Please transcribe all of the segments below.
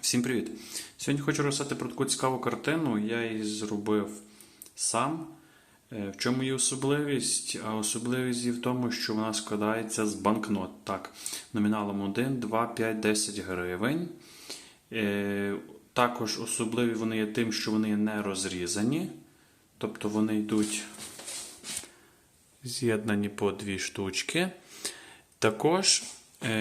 Всім привіт! Сьогодні хочу розказати про таку цікаву картину. Я її зробив сам. Е, В чому її особливість? А особливість її в тому, що вона складається з банкнот. Так, номіналом 1, 2, 5, 10 гривень. Е, Також особливі вони є тим, що вони не розрізані. Тобто вони йдуть з'єднані по дві штучки. Також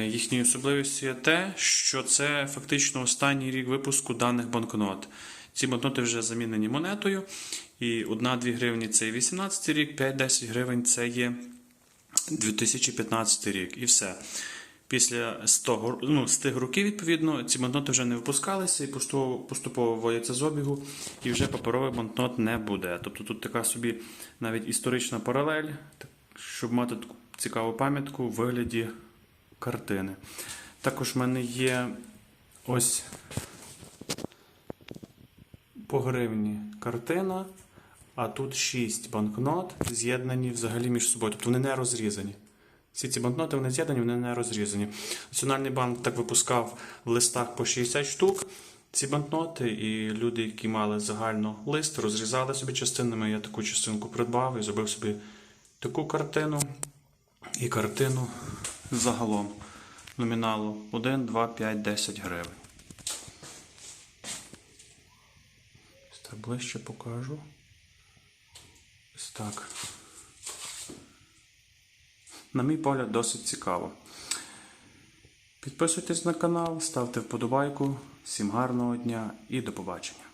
їхньою особливістю є те, що це фактично останній рік випуску даних банкнот. Ці банкноти вже замінені монетою. І 1-2 гривні це є 18 рік, 5-10 гривень це є 2015 рік. І все. Після з, того, ну, з тих років, відповідно, ці банкноти вже не випускалися і поступово, вводяться з обігу, і вже паперових банкнот не буде. Тобто тут така собі навіть історична паралель, щоб мати таку цікаву пам'ятку у вигляді картини. Також в мене є ось по гривні картина, а тут 6 банкнот з'єднані взагалі між собою. Тобто вони не розрізані. Всі ці банкноти вони з'єднані, вони не розрізані. Національний банк так випускав в листах по 60 штук ці банкноти, і люди, які мали загально лист, розрізали собі частинами. Я таку частинку придбав і зробив собі таку картину і картину загалом номіналу 1, 2, 5, 10 гривень. Так ближче покажу. Ось так. На мій погляд, досить цікаво. Підписуйтесь на канал, ставте вподобайку. Всім гарного дня і до побачення.